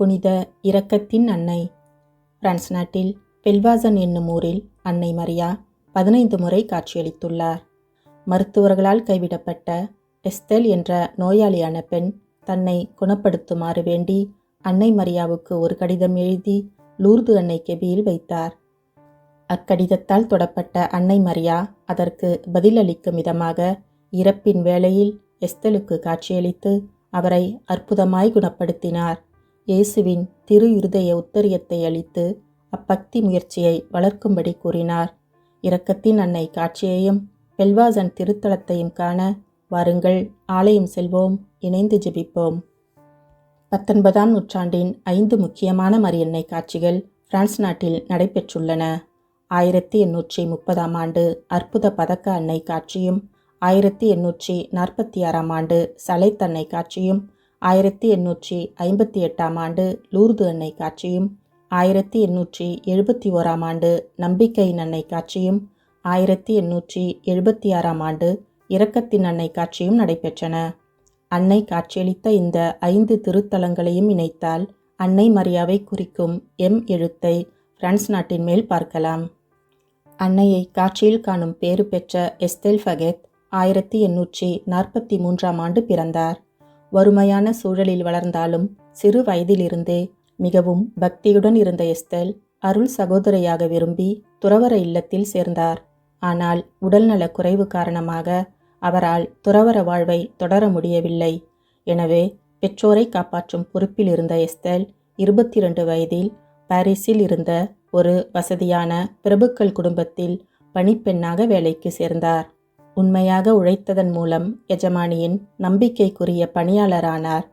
புனித இரக்கத்தின் அன்னை. பிரான்ஸ் நாட்டில் பெல்வாசன் என்னும் ஊரில் அன்னை மரியா பதினைந்து முறை காட்சியளித்துள்ளார். மருத்துவர்களால் கைவிடப்பட்ட எஸ்தெல் என்ற நோயாளியான பெண் தன்னை குணப்படுத்துமாறு வேண்டி அன்னை மரியாவுக்கு ஒரு கடிதம் எழுதி லூர்து அன்னை கெபியில் வைத்தார். அக்கடிதத்தால் தொடப்பட்ட அன்னை மரியா அதற்கு பதிலளிக்கும் விதமாக இறப்பின் வேளையில் எஸ்தலுக்கு காட்சியளித்து அவரை அற்புதமாய் குணப்படுத்தினார். இயேசுவின் திரு இருதய உத்தரியத்தை அளித்து அப்பக்தி முயற்சியை வளர்க்கும்படி கூறினார். இரக்கத்தின் அன்னை காட்சியையும் பெல்வாசன் திருத்தலத்தையும் காண வாருங்கள். ஆலயம் செல்வோம். இணைந்து ஜெபிப்போம். பத்தொன்பதாம் நூற்றாண்டின் ஐந்து முக்கியமான மரியன்னை காட்சிகள் பிரான்ஸ் நாட்டில் நடைபெற்றுள்ளன. ஆயிரத்தி எண்ணூற்றி முப்பதாம் ஆண்டு அற்புத பதக்க அன்னை காட்சியும் ஆயிரத்தி எண்ணூற்றி நாற்பத்தி ஆறாம் ஆண்டு சலைத்தன்னை காட்சியும் ஆயிரத்தி எண்ணூற்றி ஐம்பத்தி எட்டாம் ஆண்டு லூர்து அன்னை காட்சியும் ஆயிரத்தி எண்ணூற்றி எழுபத்தி ஓராம் ஆண்டு நம்பிக்கையின் அன்னை காட்சியும் ஆயிரத்தி எண்ணூற்றி எழுபத்தி ஆறாம் ஆண்டு இரக்கத்தின் அன்னை காட்சியும் நடைபெற்றன. அன்னை காட்சியளித்த இந்த ஐந்து திருத்தலங்களையும் இணைத்தால் அன்னை மரியாவை குறிக்கும் எம் எழுத்தை பிரான்ஸ் நாட்டின் மேல் பார்க்கலாம். அன்னையை காட்சியில் காணும் பேறு பெற்ற எஸ்தெல் ஃபகெத் ஆயிரத்தி எண்ணூற்றி நாற்பத்தி மூன்றாம் ஆண்டு பிறந்தார். வறுமையான சூழலில் வளர்ந்தாலும் சிறு வயதிலிருந்தே மிகவும் பக்தியுடன் இருந்த எஸ்தல் அருள் சகோதரியாக விரும்பி துறவர இல்லத்தில் சேர்ந்தார். ஆனால் உடல்நலக் குறைவு காரணமாக அவரால் துறவர வாழ்வை தொடர முடியவில்லை. எனவே பெற்றோரை காப்பாற்றும் பொறுப்பில் இருந்த எஸ்தல் இருபத்தி இரண்டு வயதில் பாரிஸில் இருந்த ஒரு வசதியான பிரபுக்கள் குடும்பத்தில் பணிப்பெண்ணாக வேலைக்கு சேர்ந்தார். உண்மையாக உழைத்ததன் மூலம் எஜமானியின் நம்பிக்கைக்குரிய பணியாளரானார்.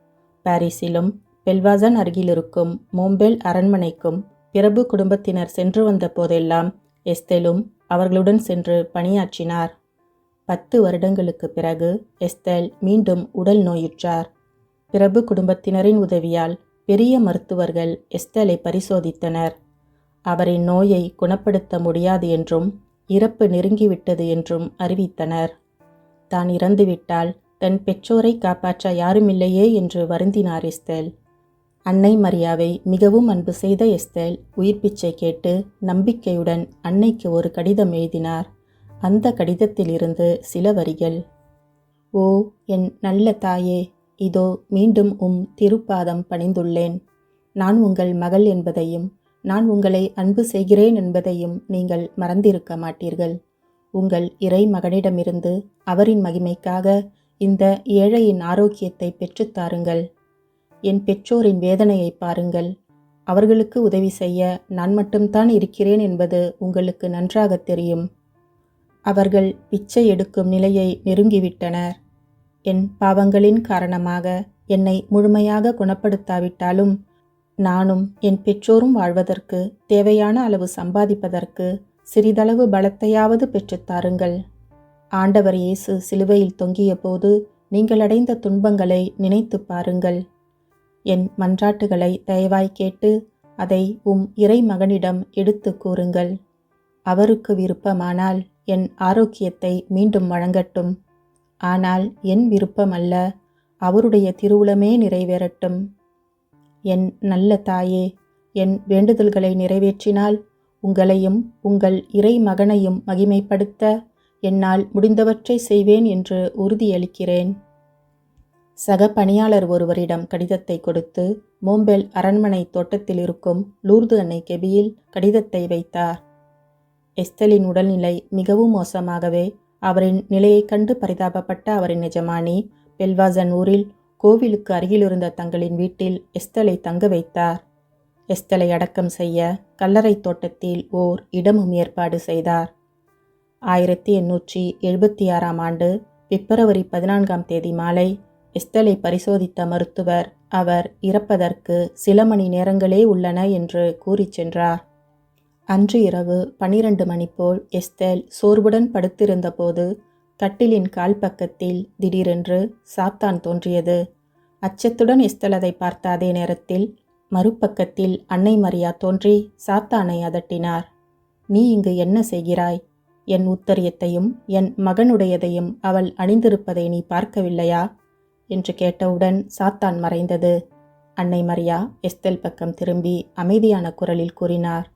பாரிஸிலும் பெல்வாசன் அருகிலிருக்கும் மோம்பெல் அரண்மனைக்கும் பிரபு குடும்பத்தினர் சென்று வந்த போதெல்லாம் எஸ்தெலும் அவர்களுடன் சென்று பணியாற்றினார். பத்து வருடங்களுக்கு பிறகு எஸ்தெல் மீண்டும் உடல் நோயுற்றார். பிரபு குடும்பத்தினரின் உதவியால் பெரிய மருத்துவர்கள் எஸ்தலை பரிசோதித்தனர். அவரின் நோயை குணப்படுத்த முடியாது என்றும் இறப்பு நெருங்கிவிட்டது என்றும் அறிவித்தனர். தான் இறந்துவிட்டால் தன் பெற்றோரை காப்பாற்ற யாருமில்லையே என்று வருந்தினார் எஸ்தேல். அன்னை மரியாவை மிகவும் அன்பு செய்த எஸ்தேல் உயிர் பிச்சை கேட்டு நம்பிக்கையுடன் அன்னைக்கு ஒரு கடிதம் எழுதினார். அந்த கடிதத்திலிருந்து சில வரிகள். ஓ என் நல்ல தாயே இதோ மீண்டும் உம் திருப்பாதம் பணிந்துள்ளேன். நான் உங்கள் மகள் என்பதையும் நான் உங்களை அன்பு செய்கிறேன் என்பதையும் நீங்கள் மறந்திருக்க மாட்டீர்கள். உங்கள் இறை மகனிடமிருந்து அவரின் மகிமைக்காக இந்த ஏழையின் ஆரோக்கியத்தை பெற்றுத்தாருங்கள் என் பெற்றோரின் வேதனையை பாருங்கள். அவர்களுக்கு உதவி செய்ய நான் மட்டும்தான் இருக்கிறேன் என்பது உங்களுக்கு நன்றாக தெரியும். அவர்கள் பிச்சை எடுக்கும் நிலையை நெருங்கிவிட்டனர். என் பாவங்களின் காரணமாக என்னை முழுமையாக குணப்படுத்தாவிட்டாலும் நானும் என் பெற்றோரும் வாழ்வதற்கு தேவையான அளவு சம்பாதிப்பதற்கு சிறிதளவு பலத்தையாவது பெற்றுத்தாருங்கள் ஆண்டவர் இயேசு சிலுவையில் தொங்கிய போது நீங்கள் அடைந்த துன்பங்களை நினைத்து பாருங்கள். என் மன்றாட்டுகளை தயவாய் கேட்டு அதை உம் இறை மகனிடம் எடுத்து கூறுங்கள். அவருக்கு விருப்பமானால் என் ஆரோக்கியத்தை மீண்டும் வழங்கட்டும். ஆனால் என் விருப்பம் அல்ல அவருடைய திருவுளமே நிறைவேறட்டும். என் நல்ல தாயே என் வேண்டுதல்களை நிறைவேற்றினால் உங்களையும் உங்கள் இறை மகனையும் மகிமைப்படுத்த என்னால் முடிந்தவற்றை செய்வேன் என்று உறுதியளிக்கிறேன். சக பணியாளர் ஒருவரிடம் கடிதத்தை கொடுத்து மோம்பெல் அரண்மனை தோட்டத்தில் இருக்கும் லூர்து அன்னை கெபியில் கடிதத்தை வைத்தார். எஸ்தலின் உடல்நிலை மிகவும் மோசமாகவே அவரின் நிலையைக் கண்டு பரிதாபப்பட்ட அவரின் எஜமானி பெல்வாசன் ஊரில் கோவிலுக்கு அருகிலிருந்த தங்களின் வீட்டில் எஸ்தலை தங்க வைத்தார். எஸ்தலை அடக்கம் செய்ய கல்லறை தோட்டத்தில் ஓர் இடமும் ஏற்பாடு செய்தார். ஆயிரத்தி எண்ணூற்றி எழுபத்தி ஆறாம் ஆண்டு பிப்ரவரி பதினான்காம் தேதி மாலை எஸ்தலை பரிசோதித்த மருத்துவர் அவர் இறப்பதற்கு சில மணி நேரங்களே உள்ளன என்று கூறிச் சென்றார். அன்று இரவு பனிரெண்டு மணி போல் எஸ்தேல் சோர்வுடன் படுத்திருந்தபோது கட்டிலின் கால் பக்கத்தில் திடீரென்று சாத்தான் தோன்றியது. அச்சத்துடன் எஸ்தல் பார்த்த அதே நேரத்தில் மறுபக்கத்தில் அன்னை மரியா தோன்றி சாத்தானை அதட்டினார். நீ இங்கு என்ன செய்கிறாய்? என் உத்தரியத்தையும் என் மகனுடையதையும் அவள் அணிந்திருப்பதை நீ பார்க்கவில்லையா? என்று கேட்டவுடன் சாத்தான் மறைந்தது. அன்னை மரியா எஸ்தல் பக்கம் திரும்பி அமைதியான குரலில் கூறினார்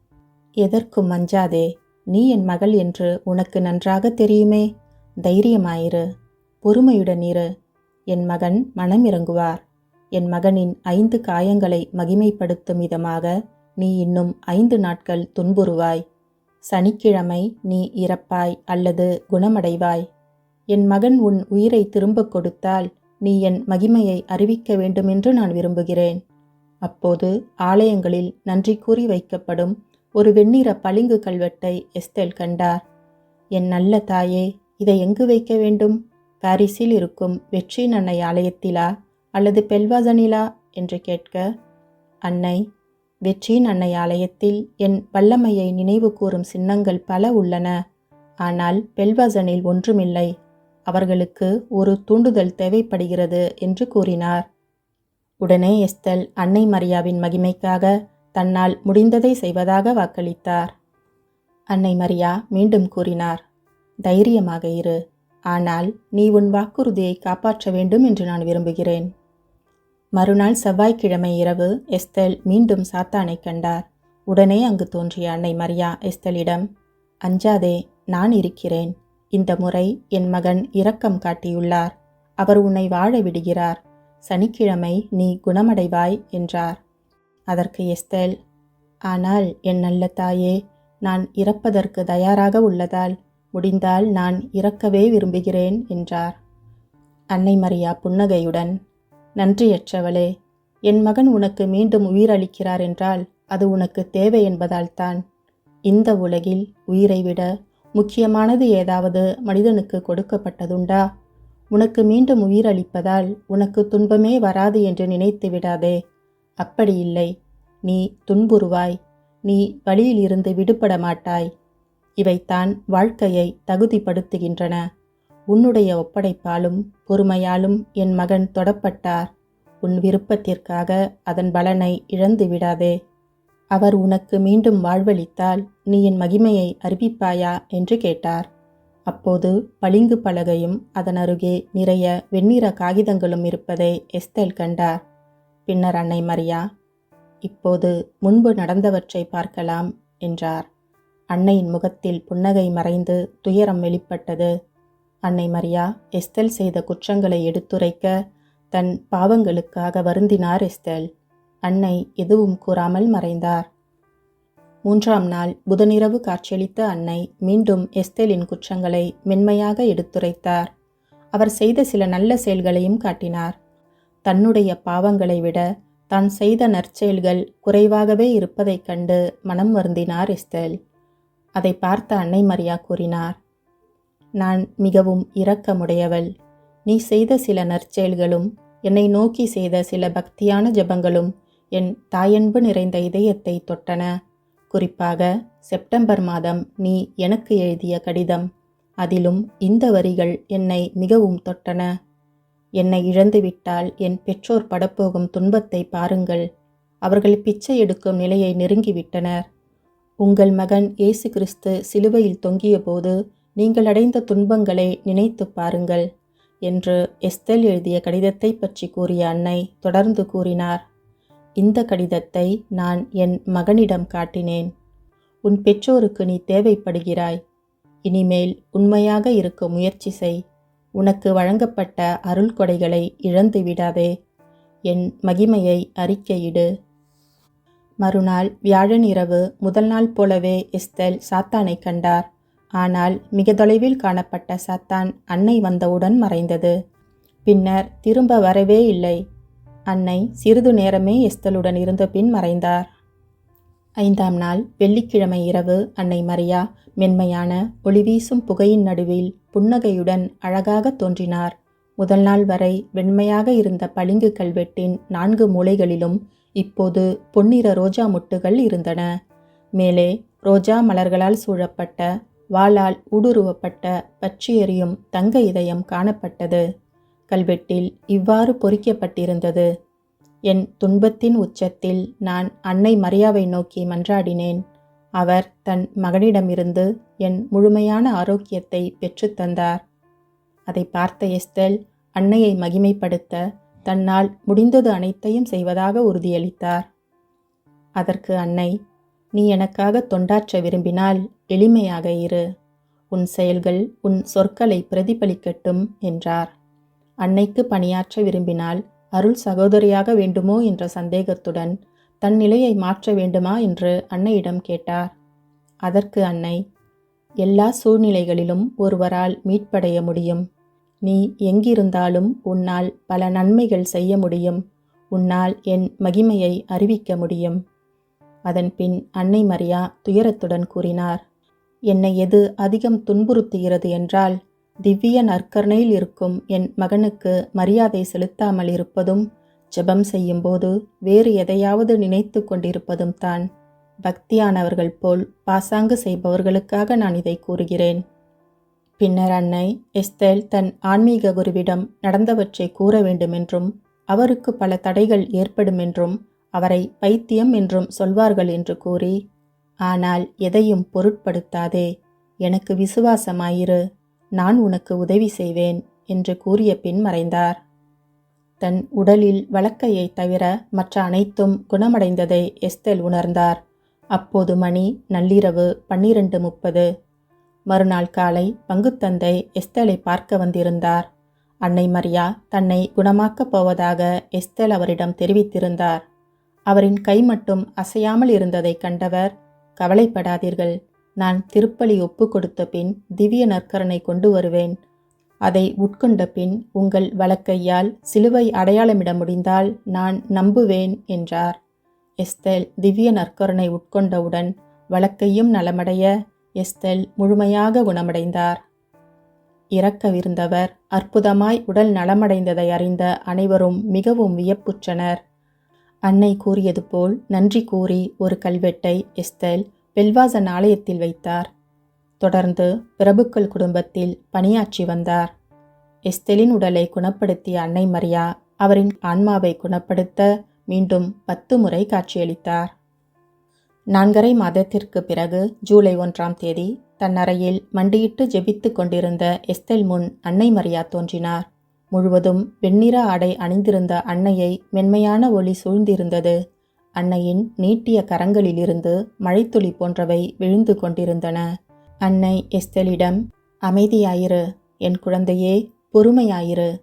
எதற்கும் மஞ்சாதே நீ என் மகள் என்று உனக்கு நன்றாக தெரியுமே. தைரியமாயிரு பொறுமையுடன் இரு. என் மகன் மனம் இறங்குவார். என் மகனின் ஐந்து காயங்களை மகிமைப்படுத்தும் விதமாக நீ இன்னும் ஐந்து நாட்கள் துன்புறுவாய். சனிக்கிழமை நீ இறப்பாய் அல்லது குணமடைவாய். என் மகன் உன் உயிரை திரும்பக் கொடுத்தால் நீ என் மகிமையை அறிவிக்க வேண்டுமென்று நான் விரும்புகிறேன். அப்போது ஆலயங்களில் நன்றி கூறி வைக்கப்படும் ஒரு வெண்ணிற பளிங்கு கல்வெட்டை எஸ்தேல் கண்டார். என் நல்ல தாயே இதை எங்கு வைக்க வேண்டும்? பாரிஸில் இருக்கும் வெற்றி அன்னை ஆலயத்திலா அல்லது பெல்வாசனிலா என்று கேட்க அன்னை வெற்றியின் அன்னை ஆலயத்தில் என் வல்லமையை நினைவு கூறும் சின்னங்கள் பல உள்ளன. ஆனால் பெல்வாசனில் ஒன்றுமில்லை. அவர்களுக்கு ஒரு தூண்டுதல் தேவைப்படுகிறது என்று கூறினார். உடனே எஸ்தல் அன்னை மரியாவின் மகிமைக்காக தன்னால் முடிந்ததை செய்வதாக வாக்களித்தார். அன்னை மரியா மீண்டும் கூறினார் தைரியமாக இரு. ஆனால் நீ உன் வாக்குறுதியை காப்பாற்ற வேண்டும் என்று நான் விரும்புகிறேன். மறுநாள் செவ்வாய்க்கிழமை இரவு எஸ்தல் மீண்டும் சாத்தானை கண்டார். உடனே அங்கு தோன்றிய அன்னை மரியா எஸ்தலிடம் அஞ்சாதே நான் இருக்கிறேன். இந்த முறை என் மகன் இரக்கம் காட்டியுள்ளார். அவர் உன்னை வாழ விடுகிறார். சனிக்கிழமை நீ குணமடைவாய் என்றார். அதற்கு எஸ்தேல் ஆனால் என் நல்ல தாயே நான் இறப்பதற்கு தயாராக உள்ளதால் முடிந்தால் நான் இறக்கவே விரும்புகிறேன் என்றார். அன்னை மரியா புன்னகையுடன் நன்றியற்றவளே என் மகன் உனக்கு மீண்டும் உயிரளிக்கிறார் என்றால் அது உனக்கு தேவை என்பதால்தான் இந்த உலகில் உயிரை விட முக்கியமானது ஏதாவது மனிதனுக்கு கொடுக்கப்பட்டதுண்டா? உனக்கு மீண்டும் உயிரளிப்பதால் உனக்கு துன்பமே வராது என்று நினைத்து விடாதே. அப்படி இல்லை. நீ துன்புறுவாய். நீ வழியில் இருந்து விடுபட மாட்டாய் இவைத்தான் வாழ்க்கையை தகுதிப்படுத்துகின்றன. உன்னுடைய ஒப்படைப்பாலும் பொறுமையாலும் என் மகன் தொடப்பட்டார். உன் விருப்பத்திற்காக அதன் பலனை இழந்து விடாதே. அவர் உனக்கு மீண்டும் வாழ்வளித்தால் நீ என் மகிமையை அறிவிப்பாயா என்று கேட்டார். அப்போது பளிங்கு பலகையும் அதன் அருகே நிறைய வெண்ணிற காகிதங்களும் இருப்பதை எஸ்தேல் கண்டார். பின்னர் அன்னை மரியா இப்போது முன்பு நடந்தவற்றை பார்க்கலாம் என்றார். அன்னையின் முகத்தில் புன்னகை மறைந்து துயரம் வெளிப்பட்டது. அன்னை மரியா எஸ்தல் செய்த குற்றங்களை எடுத்துரைக்க தன் பாவங்களுக்காக வருந்தினார் எஸ்தல். அன்னை எதுவும் கூறாமல் மறைந்தார். மூன்றாம் நாள் புதனிரவு காட்சியளித்த அன்னை மீண்டும் எஸ்தேலின் குற்றங்களை மென்மையாக எடுத்துரைத்தார். அவர் செய்த சில நல்ல செயல்களையும் காட்டினார். தன்னுடைய பாவங்களை விட தான் செய்த நற்செயல்கள் குறைவாகவே இருப்பதைக் கண்டு மனம் வருந்தினார் எஸ்தேல். அதை பார்த்த அன்னை மரியா கூறினார் நான் மிகவும் இரக்கமுடையவள். நீ செய்த சில நற்செயல்களும் என்னை நோக்கி செய்த சில பக்தியான ஜெபங்களும் என் தாயன்பு நிறைந்த இதயத்தை தொட்டன. குறிப்பாக செப்டம்பர் மாதம் நீ எனக்கு எழுதிய கடிதம். அதிலும் இந்த வரிகள் என்னை மிகவும் தொட்டன. என்னை இழந்துவிட்டால் என் பெற்றோர் படப்போகும் துன்பத்தை பாருங்கள். அவர்கள் பிச்சை எடுக்கும் நிலையை நெருங்கிவிட்டனர். உங்கள் மகன் இயேசு கிறிஸ்து சிலுவையில் தொங்கியபோது நீங்கள் அடைந்த துன்பங்களை நினைத்து பாருங்கள் என்று எஸ்தல் எழுதிய கடிதத்தை பற்றி கூறிய அன்னை தொடர்ந்து கூறினார். இந்த கடிதத்தை நான் என் மகனிடம் காட்டினேன். உன் பெற்றோருக்கு நீ தேவைப்படுகிறாய். இனிமேல் உண்மையாக இருக்க முயற்சி செய். உனக்கு வழங்கப்பட்ட அருள் கொடைகளை இழந்து விடாதே என் மகிமையை அறிக்கையிடு. மறுநாள் வியாழன் இரவு முதல் நாள் போலவே எஸ்தல் சாத்தானை கண்டார். ஆனால் மிக தொலைவில் காணப்பட்ட சாத்தான் அன்னை வந்தவுடன் மறைந்தது. பின்னர் திரும்ப வரவே இல்லை. அன்னை சிறிது நேரமே எஸ்தலுடன் இருந்த பின் மறைந்தார். ஐந்தாம் நாள் வெள்ளிக்கிழமை இரவு அன்னை மரியா மென்மையான ஒளிவீசும் புகையின் நடுவில் புன்னகையுடன் அழகாக தோன்றினார். முதல் நாள் வரை வெண்மையாக இருந்த பளிங்கு கல்வெட்டின் நான்கு மூலைகளிலும் இப்போது பொன்னிற ரோஜா முட்டுகள் இருந்தன. மேலே ரோஜா மலர்களால் சூழப்பட்ட வாளால் ஊடுருவப்பட்ட பற்றி எறியும் தங்க இதயம் காணப்பட்டது. கல்வெட்டில் இவ்வாறு பொறிக்கப்பட்டிருந்தது. என் துன்பத்தின் உச்சத்தில் நான் அன்னை மரியாவை நோக்கி மன்றாடினேன். அவர் தன் மகனிடமிருந்து என் முழுமையான ஆரோக்கியத்தை பெற்றுத்தந்தார் அதை பார்த்த எஸ்தல் அன்னையை மகிமைப்படுத்த தன்னால் முடிந்தது அனைத்தையும் செய்வதாக உறுதியளித்தார். அதற்கு அன்னை நீ எனக்காக தொண்டாற்ற விரும்பினால் எளிமையாக இரு. உன் செயல்கள் உன் சொற்களை பிரதிபலிக்கட்டும் என்றார். அன்னைக்கு பணியாற்ற விரும்பினால் அருள் சகோதரியாக வேண்டுமோ என்ற சந்தேகத்துடன் தன் நிலையை மாற்ற வேண்டுமா என்று அன்னையிடம் கேட்டார். அதற்கு அன்னை எல்லா சூழ்நிலைகளிலும் ஒருவரால் மீட்படைய முடியும். நீ எங்கிருந்தாலும் உன்னால் பல நன்மைகள் செய்ய முடியும். உன்னால் என் மகிமையை அறிவிக்க முடியும். அதன்பின் அன்னை மரியா துயரத்துடன் கூறினார். என்னை எது அதிகம் துன்புறுத்துகிறது என்றால் திவ்ய நற்கர்ணையில் இருக்கும் என் மகனுக்கு மரியாதை செலுத்தாமல் இருப்பதும் ஜெபம் செய்யும்போது வேறு எதையாவது நினைத்து கொண்டிருப்பதும் தான். பக்தியானவர்கள் போல் பாசாங்கு செய்பவர்களுக்காக நான் இதை கூறுகிறேன். பின்னர் அன்னை எஸ்தேல் தன் ஆன்மீக குருவிடம் நடந்தவற்றை கூற வேண்டுமென்றும் அவருக்கு பல தடைகள் ஏற்படும் என்றும் அவரை பைத்தியம் என்றும் சொல்வார்கள் என்று கூறி ஆனால் எதையும் பொருட்படுத்தாதே எனக்கு விசுவாசமாயிரு நான் உனக்கு உதவி செய்வேன் என்று கூறிய பின் மறைந்தார். தன் உடலில் வழக்கையை தவிர மற்ற அனைத்தும் குணமடைந்ததை எஸ்தேல் உணர்ந்தார். அப்போது மணி நள்ளிரவு பன்னிரண்டு முப்பது. மறுநாள் காலை பங்குத்தந்தை எஸ்தலை பார்க்க வந்திருந்தார். அன்னை மரியா தன்னை குணமாக்கப் போவதாக எஸ்தல் அவரிடம் தெரிவித்திருந்தார். அவரின் கை மட்டும் அசையாமல் இருந்ததை கண்டவர் கவலைப்படாதீர்கள் நான் திருப்பலி ஒப்பு கொடுத்த பின் திவ்ய நற்கரனை கொண்டு வருவேன். அதை உட்கொண்ட பின் உங்கள் வழக்கையால் சிலுவை அடையாளமிட முடிந்தால் நான் நம்புவேன் என்றார். எஸ்தேல் திவ்ய நற்கருணை உட்கொண்டவுடன் வழக்கையும் நலமடைய எஸ்தெல் முழுமையாக குணமடைந்தார். இறக்கவிருந்தவர் அற்புதமாய் உடல் நலமடைந்ததை அறிந்த அனைவரும் மிகவும் வியப்புற்றனர். அன்னை கூறியது போல் நன்றி கூறி ஒரு கல்வெட்டை எஸ்தெல் பெல்வாசன் ஆலயத்தில் வைத்தார். தொடர்ந்து பிரபுக்கள் குடும்பத்தில் பணியாற்றி வந்தார். எஸ்தெலின் உடலை குணப்படுத்திய அன்னை மரியா அவரின் ஆன்மாவை குணப்படுத்த மீண்டும் பத்து முறை காட்சியளித்தார். நான்கரை மாதத்திற்கு பிறகு ஜூலை ஒன்றாம் தேதி தன் அறையில் மண்டியிட்டு ஜெபித்து கொண்டிருந்த எஸ்தெல் முன் அன்னை மரியா தோன்றினார். முழுவதும் வெண்ணிற ஆடை அணிந்திருந்த அன்னையை மென்மையான ஒளி சூழ்ந்திருந்தது. அன்னையின் நீட்டிய கரங்களிலிருந்து மழைத்துளி போன்றவை விழுந்து கொண்டிருந்தன. அன்னை எஸ்தெலிடம் அமைதியாயிரு என் குழந்தையே பொறுமையாயிரு.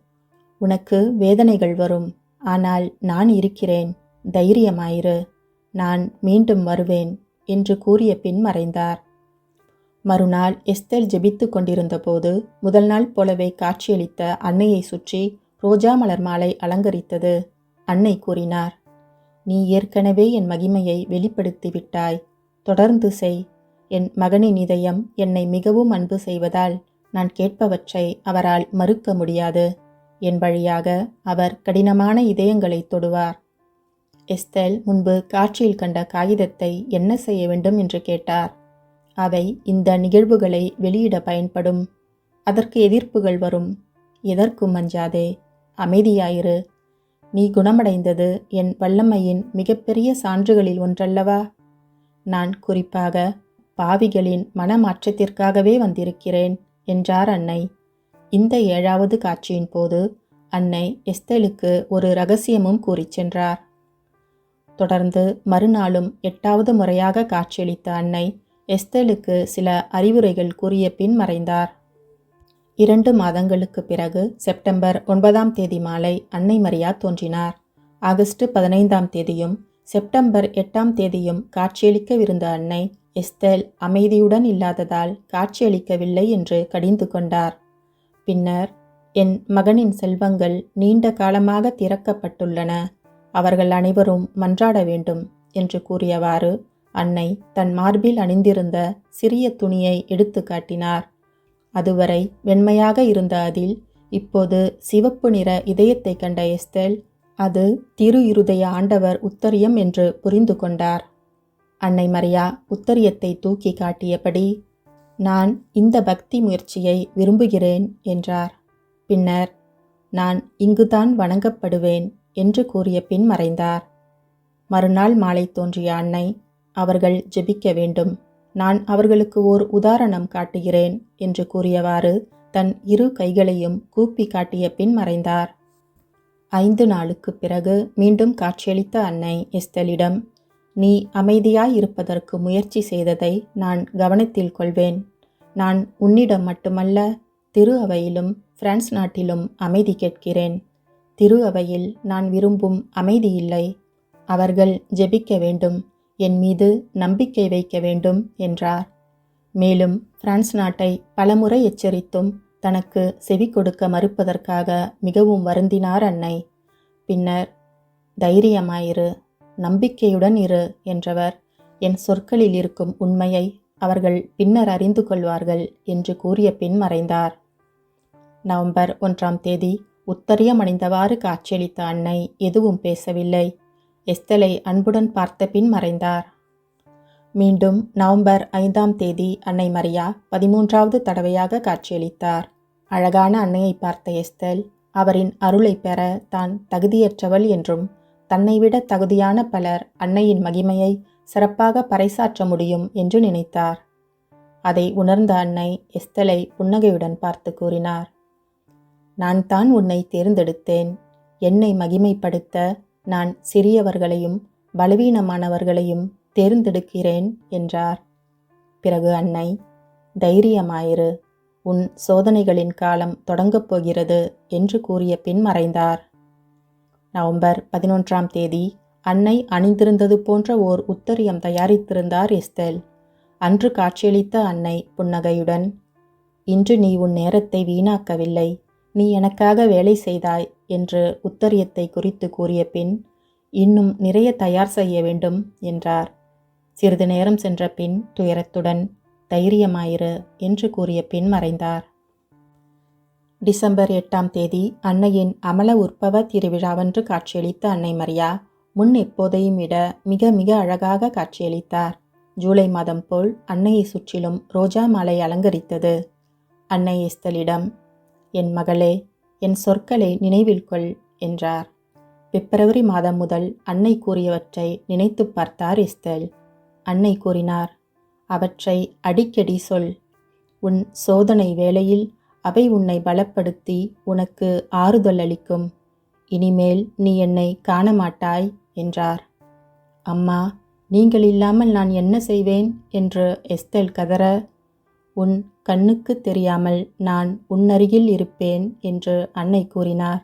உனக்கு வேதனைகள் வரும். ஆனால் நான் இருக்கிறேன். தைரியமாயிரு. நான் மீண்டும் வருவேன் என்று கூறிய பின் மறைந்தார். மறுநாள் எஸ்தல் ஜெபித்து கொண்டிருந்தபோது முதல் நாள் போலவே காட்சியளித்த அன்னையை சுற்றி ரோஜா மலர் மாலை அலங்கரித்தது. அன்னை கூறினார் நீ ஏற்கனவே என் மகிமையை வெளிப்படுத்தி விட்டாய். தொடர்ந்து செய். என் மகனின் இதயம் என்னை மிகவும் அன்பு செய்வதால் நான் கேட்பவற்றை அவரால் மறுக்க முடியாது. என் வழியாக அவர் கடினமான இதயங்களை தொடுவார். எஸ்தேல் முன்பு காட்சியில் கண்ட காகிதத்தை என்ன செய்ய வேண்டும் என்று கேட்டார். அவை இந்த நிகழ்வுகளை வெளியிட பயன்படும். அதற்கு எதிர்ப்புகள் வரும். எதற்கும் அஞ்சாதே. அமைதியாயிரு. நீ குணமடைந்தது என் வல்லமையின் மிகப்பெரிய சான்றுகளில் ஒன்றல்லவா? நான் குறிப்பாக பாவிகளின் மனமாற்றத்திற்காகவே வந்திருக்கிறேன் என்றார் அன்னை. இந்த ஏழாவது காட்சியின் போது அன்னை எஸ்தேலுக்கு ஒரு ரகசியமும் கூறிச் சென்றார். தொடர்ந்து மறுநாளும் எட்டாவது முறையாக காட்சியளித்த அன்னை எஸ்தேலுக்கு சில அறிவுரைகள் கூறிய பின் மறைந்தார். இரண்டு மாதங்களுக்கு பிறகு செப்டம்பர் ஒன்பதாம் தேதி மாலை அன்னை மரியா தோன்றினார். ஆகஸ்ட் பதினைந்தாம் தேதியும் செப்டம்பர் எட்டாம் தேதியும் காட்சியளிக்கவிருந்த அன்னை எஸ்தேல் அமைதியுடன் இல்லாததால் காட்சியளிக்கவில்லை என்று கடிந்து கொண்டார். பின்னர் என் மகனின் செல்வங்கள் நீண்ட காலமாக திறக்கப்பட்டுள்ளன. அவர்கள் அனைவரும் மன்றாட வேண்டும் என்று கூறியவாறு அன்னை தன் மார்பில் அணிந்திருந்த சிறிய துணியை எடுத்து காட்டினார். அதுவரை வெண்மையாக இருந்த அதில் இப்போது சிவப்பு நிற இதயத்தை கண்ட எஸ்தேல் அது திரு இருதய ஆண்டவர் உத்தரியம் என்று புரிந்து கொண்டார். அன்னை மரியா உத்தரியத்தை தூக்கி காட்டியபடி நான் இந்த பக்தி முயற்சியை விரும்புகிறேன் என்றார். பின்னர் நான் இங்குதான் வணங்கப்படுவேன் என்று கூறிய பின் மறைந்தார். மறுநாள் மாலை தோன்றிய அன்னை அவர்கள் ஜெபிக்க வேண்டும். நான் அவர்களுக்கு ஓர் உதாரணம் காட்டுகிறேன் என்று கூறியவாறு தன் இரு கைகளையும் கூப்பி காட்டிய பின் மறைந்தார். ஐந்து நாளுக்குப் பிறகு மீண்டும் காட்சியளித்த அன்னை எஸ்தலிடம் நீ அமைதியாயிருப்பதற்கு முயற்சி செய்ததை நான் கவனத்தில் கொள்வேன். நான் உன்னிடம் மட்டுமல்ல திரு அவையிலும் பிரான்ஸ் நாட்டிலும் அமைதி கேட்கிறேன். திரு அவையில் நான் விரும்பும் அமைதி இல்லை அவர்கள் ஜெபிக்க வேண்டும். என் மீது நம்பிக்கை வைக்க வேண்டும் என்றார். மேலும் பிரான்ஸ் நாட்டை பலமுறை எச்சரித்தும் தனக்கு செவி கொடுக்க மறுப்பதற்காக மிகவும் வருந்தினார் அன்னை. பின்னர் தைரியமாயிரு நம்பிக்கையுடன் இரு என்றவர் என் சொற்களில் இருக்கும் உண்மையை அவர்கள் பின்னர் அறிந்து கொள்வார்கள் என்று கூறிய பின் மறைந்தார். நவம்பர் ஒன்றாம் தேதி உத்தரியம் அணிந்தவாறு காட்சியளித்த அன்னை எதுவும் பேசவில்லை. எஸ்தலை அன்புடன் பார்த்த பின் மறைந்தார். மீண்டும் நவம்பர் ஐந்தாம் தேதி அன்னை மரியா பதிமூன்றாவது தடவையாக காட்சியளித்தார். அழகான அன்னையை பார்த்த எஸ்தல் அவரின் அருளை பெற தான் தகுதியற்றவள் என்றும் தன்னைவிட தகுதியான பலர் அன்னையின் மகிமையை சிறப்பாக பறைசாற்ற முடியும் என்று நினைத்தார். அதை உணர்ந்த அன்னை எஸ்தலை புன்னகையுடன் பார்த்து கூறினார். நான் தான் உன்னை தேர்ந்தெடுத்தேன். என்னை மகிமைப்படுத்த நான் சிறியவர்களையும் பலவீனமானவர்களையும் தேர்ந்தெடுக்கிறேன் என்றார். பிறகு அன்னை தைரியமாயிரு. உன் சோதனைகளின் காலம் தொடங்கப் போகிறது என்று கூறிய பின் மறைந்தார். நவம்பர் பதினொன்றாம் தேதி அன்னை அணிந்திருந்தது போன்ற ஓர் உத்தரியம் தயாரித்திருந்தார் எஸ்தேல். அன்று காட்சியளித்த அன்னை புன்னகையுடன் இன்று நீ உன் நேரத்தை வீணாக்கவில்லை. நீ எனக்காக வேலை செய்தாய் என்று உத்தரியத்தை குறித்து கூறிய பின் இன்னும் நிறைய தயார் செய்ய வேண்டும் என்றார். சிறிது நேரம் சென்ற பின் துயரத்துடன் தைரியமாயிரு என்று கூறிய பின் மறைந்தார். டிசம்பர் எட்டாம் தேதி அன்னையின் அமல உற்பவ திருவிழாவன்று காட்சியளித்த அன்னை மரியா முன் எப்போதையும் விட மிக மிக அழகாக காட்சியளித்தார். ஜூலை மாதம் போல் அன்னையை சுற்றிலும் ரோஜா மாலை அலங்கரித்தது. அன்னை எஸ்தலிடம் என் மகளே என் சொற்களை நினைவில் கொள் என்றார். பிப்ரவரி மாதம் முதல் அன்னை கூறியவற்றை நினைத்து பார்த்தார் எஸ்தல். அன்னை கூறினார் அவற்றை அடிக்கடி சொல். உன் சோதனை வேளையில் அவை உன்னை பலப்படுத்தி உனக்கு ஆறுதல் அளிக்கும். இனிமேல் நீ என்னை காண மாட்டாய் என்றார். அம்மா நீங்கள் இல்லாமல் நான் என்ன செய்வேன்? என்று எஸ்தல் கதற உன் கண்ணுக்கு தெரியாமல் நான் உன்னருகில் இருப்பேன் என்று அன்னை கூறினார்.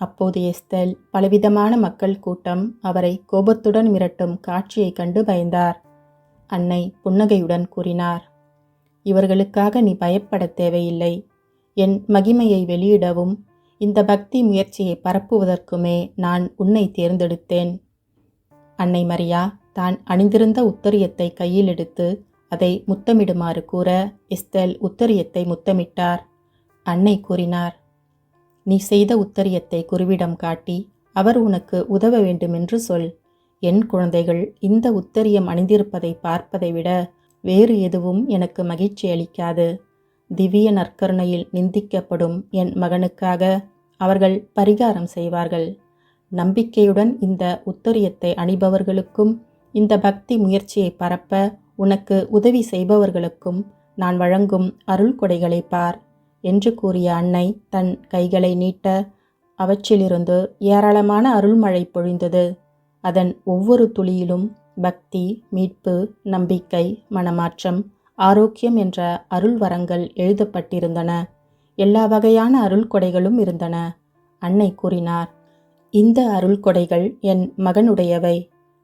அப்போது எஸ்தல் பலவிதமான மக்கள் கூட்டம் அவரை கோபத்துடன் மிரட்டும் காட்சியைக் கண்டு பயந்தார். அன்னை புன்னகையுடன் கூறினார் இவர்களுக்காக நீ பயப்படத் தேவையில்லை. என் மகிமையை வெளியிடவும் இந்த பக்தி முயற்சியை பரப்புவதற்குமே நான் உன்னை தேர்ந்தெடுத்தேன். அன்னை மரியா தான் அணிந்திருந்த உத்தரியத்தை கையில் எடுத்து அதை முத்தமிடுமாறு கூற எஸ்தல் உத்தரியத்தை முத்தமிட்டார். அன்னை கூறினார் நீ செய்த உத்தரியத்தை குருவிடம் காட்டி அவர் உனக்கு உதவ வேண்டுமென்று சொல். என் குழந்தைகள் இந்த உத்தரியம் அணிந்திருப்பதை பார்ப்பதை விட வேறு எதுவும் எனக்கு மகிழ்ச்சி அளிக்காது. திவ்ய நற்கருணையில் நிந்திக்கப்படும் என் மகனுக்காக அவர்கள் பரிகாரம் செய்வார்கள். நம்பிக்கையுடன் இந்த உத்தரியத்தை அணிபவர்களுக்கும் இந்த பக்தி முயற்சியை பரப்ப உனக்கு உதவி செய்பவர்களுக்கும் நான் வழங்கும் அருள் கொடைகளை பார் என்று கூறிய அன்னை தன் கைகளை நீட்ட அவற்றிலிருந்து ஏராளமான அருள்மழை பொழிந்தது. அதன் ஒவ்வொரு துளியிலும் பக்தி மீட்பு நம்பிக்கை மனமாற்றம் ஆரோக்கியம் என்ற அருள் வரங்கள் எழுதப்பட்டிருந்தன. எல்லா வகையான அருள் கொடைகளும் இருந்தன. அன்னை கூறினார் இந்த அருள் கொடைகள் என் மகனுடையவை.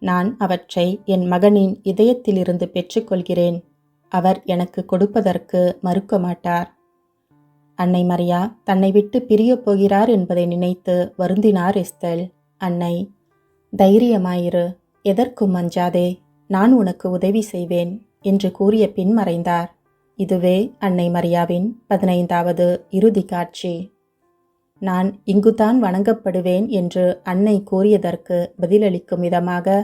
நான் அவற்றை என் மகனின் இதயத்திலிருந்து பெற்றுக்கொள்கிறேன். அவர் எனக்கு கொடுப்பதற்கு மறுக்க மாட்டார் அன்னை மரியா தன்னை விட்டு பிரியப் போகிறார் என்பதை நினைத்து வருந்தினார் எஸ்தல். அன்னை தைரியமாயிரு. எதற்கும் அஞ்சாதே நான் உனக்கு உதவி செய்வேன் என்று கூறிய பின் மறைந்தார். இதுவே அன்னை மரியாவின் பதினைந்தாவது இறுதி காட்சி. நான் இங்குதான் வணங்கப்படுவேன் என்று அன்னை கூறியதற்கு பதிலளிக்கும் விதமாக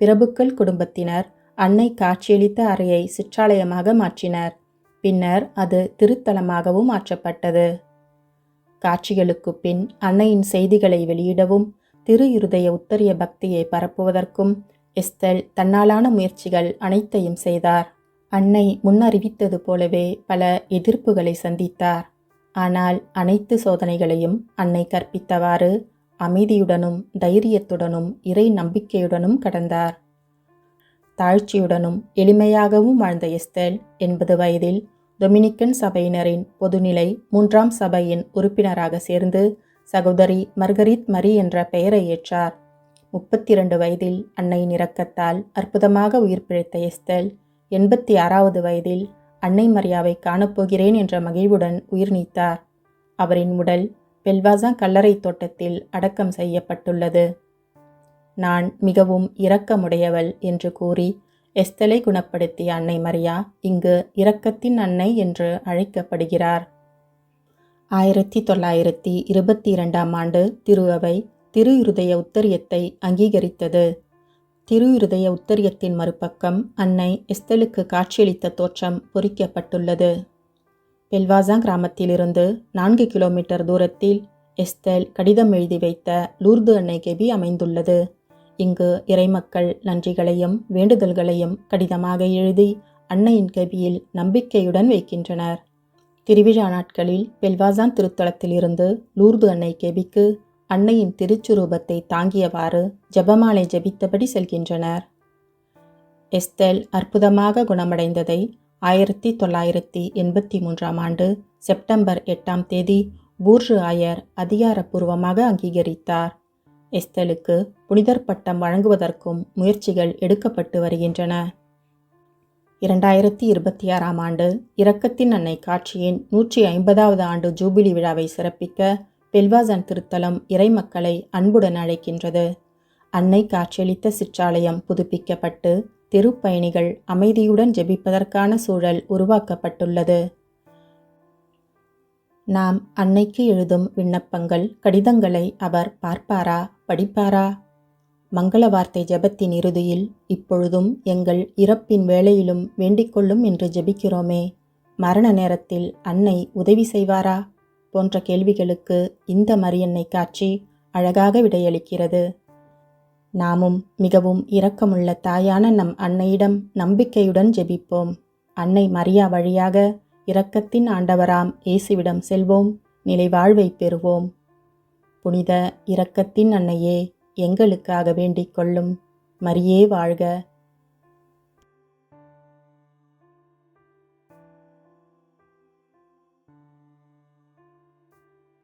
பிரபுக்கள் குடும்பத்தினர் அன்னை காட்சியளித்த அறையை சிற்றாலயமாக மாற்றினர். பின்னர் அது திருத்தலமாகவும் மாற்றப்பட்டது. காட்சிகளுக்கு பின் அன்னையின் செய்திகளை வெளியிடவும் திரு இருதய உத்தரிய பக்தியை பரப்புவதற்கும் எஸ்தல் தன்னாலான முயற்சிகள் அனைத்தையும் செய்தார். அன்னை முன்னறிவித்தது போலவே பல எதிர்ப்புகளை சந்தித்தார். ஆனால் அனைத்து சோதனைகளையும் அன்னை கற்பித்தவாறு அமைதியுடனும் தைரியத்துடனும் இறை நம்பிக்கையுடனும் கடந்தார். தாழ்ச்சியுடனும் எளிமையாகவும் வாழ்ந்த எஸ்தேல் எண்பது வயதில் டொமினிக்கன் சபையினரின் பொதுநிலை மூன்றாம் சபையின் உறுப்பினராக சேர்ந்து சகோதரி மர்கரித் மரி என்ற பெயரை ஏற்றார். முப்பத்தி இரண்டு வயதில் அன்னையின் இரக்கத்தால் அற்புதமாக உயிர் பிழைத்த எஸ்தேல் எண்பத்தி ஆறாவது வயதில் அன்னை மரியாவை காணப்போகிறேன் என்ற மகிழ்வுடன் உயிர் நீத்தார். அவரின் உடல் பெல்வாசா கல்லறை தோட்டத்தில் அடக்கம் செய்யப்பட்டுள்ளது. நான் மிகவும் இரக்கமுடையவள் என்று கூறி எஸ்தலை குணப்படுத்திய அன்னை மரியா இங்கு இரக்கத்தின் அன்னை என்று அழைக்கப்படுகிறார். ஆயிரத்தி தொள்ளாயிரத்தி இருபத்தி இரண்டாம் ஆண்டு திருவவை திரு இருதய உத்தரியத்தை அங்கீகரித்தது. திரு உத்தரியத்தின் மறுபக்கம் அன்னை எஸ்தலுக்கு காட்சியளித்த தோற்றம் பொறிக்கப்பட்டுள்ளது. பெல்வாசா கிராமத்திலிருந்து நான்கு கிலோமீட்டர் தூரத்தில் எஸ்தல் கடிதம் எழுதி வைத்த லூர்து அன்னை கெபி அமைந்துள்ளது. இங்கு இறைமக்கள் நன்றிகளையும் வேண்டுதல்களையும் கடிதமாக எழுதி அன்னையின் கபியில் நம்பிக்கையுடன் வைக்கின்றனர். திருவிழா நாட்களில் பெல்வாசான் திருத்தலத்திலிருந்து லூர்து அன்னை கெபிக்கு அன்னையின் திருச்சுரூபத்தை தாங்கியவாறு ஜெபமாலை ஜெபித்தபடி செல்கின்றனர். எஸ்தேல் அற்புதமாக குணமடைந்ததை ஆயிரத்தி தொள்ளாயிரத்தி எண்பத்தி மூன்றாம் ஆண்டு செப்டம்பர் எட்டாம் தேதி பூர்ஜு ஆயர் அதிகாரப்பூர்வமாக அங்கீகரித்தார். எஸ்தலுக்கு புனிதர் பட்டம் வழங்குவதற்கும் முயற்சிகள் எடுக்கப்பட்டு வருகின்றன. இரண்டாயிரத்தி இருபத்தி ஆறாம் ஆண்டு இரக்கத்தின் அன்னை காட்சியின் நூற்றி ஐம்பதாவது ஆண்டு ஜூபிலி விழாவை சிறப்பிக்க பெல்வாசன் திருத்தலம் இறைமக்களை அன்புடன் அழைக்கின்றது. அன்னை காட்சியளித்த சிற்றாலயம் புதுப்பிக்கப்பட்டு தெருப்பயணிகள் அமைதியுடன் ஜெபிப்பதற்கான சூழல் உருவாக்கப்பட்டுள்ளது. நாம் அன்னைக்கு எழுதும் விண்ணப்பங்கள் கடிதங்களை அவர் பார்ப்பாரா படிப்பாரா? மங்கள வார்த்தை ஜெபத்தின் இறுதியில் இப்பொழுதும் எங்கள் இறப்பின் வேளையிலும் வேண்டிக்கொள்ளும் என்று ஜெபிக்கிறோமே மரண நேரத்தில் அன்னை உதவி செய்வாரா? போன்ற கேள்விகளுக்கு இந்த மரியன்னை காட்சி அழகாக விடையளிக்கிறது. நாமும் மிகவும் இரக்கமுள்ள தாயான நம் அன்னையிடம் நம்பிக்கையுடன் ஜெபிப்போம். அன்னை மரியா வழியாக இரக்கத்தின் ஆண்டவராம் இயேசுவிடம் செல்வோம் நிலைவாழ்வை பெறுவோம். புனித இரக்கத்தின் அன்னையே எங்களுக்காக வேண்டிக் கொள்ளும். மரியே வாழ்க.